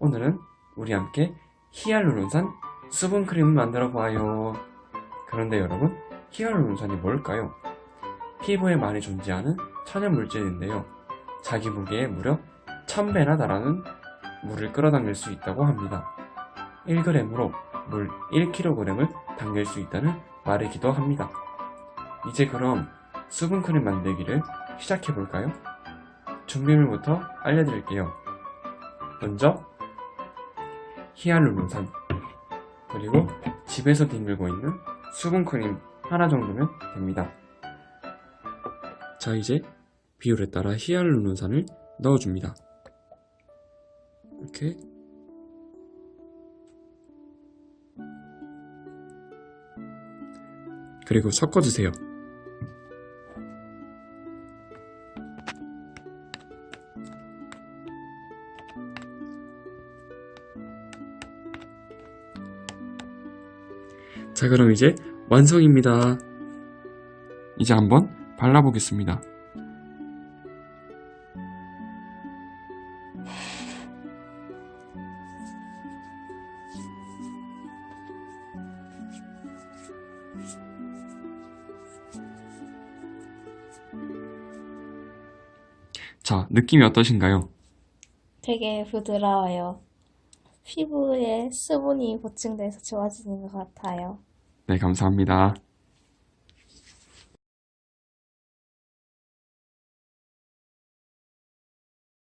오늘은 우리 함께 히알루론산 수분크림을 만들어 보아요. 그런데 여러분, 히알루론산이 뭘까요? 피부에 많이 존재하는 천연 물질인데요. 자기 무게에 무려 1000배나 달하는 물을 끌어당길 수 있다고 합니다. 1g으로 물 1kg을 당길 수 있다는 말이기도 합니다. 이제 그럼 수분크림 만들기를 시작해 볼까요? 준비물부터 알려드릴게요. 먼저 히알루론산 그리고 집에서 뒹굴고 있는 수분크림 하나 정도면 됩니다. 자 이제 비율에 따라 히알루론산을 넣어줍니다. 이렇게 그리고 섞어주세요. 자, 그럼 이제 완성입니다. 이제 한번 발라보겠습니다. 자, 느낌이 어떠신가요? 되게 부드러워요. 피부에 수분이 보충돼서 좋아지는 것 같아요. 네, 감사합니다.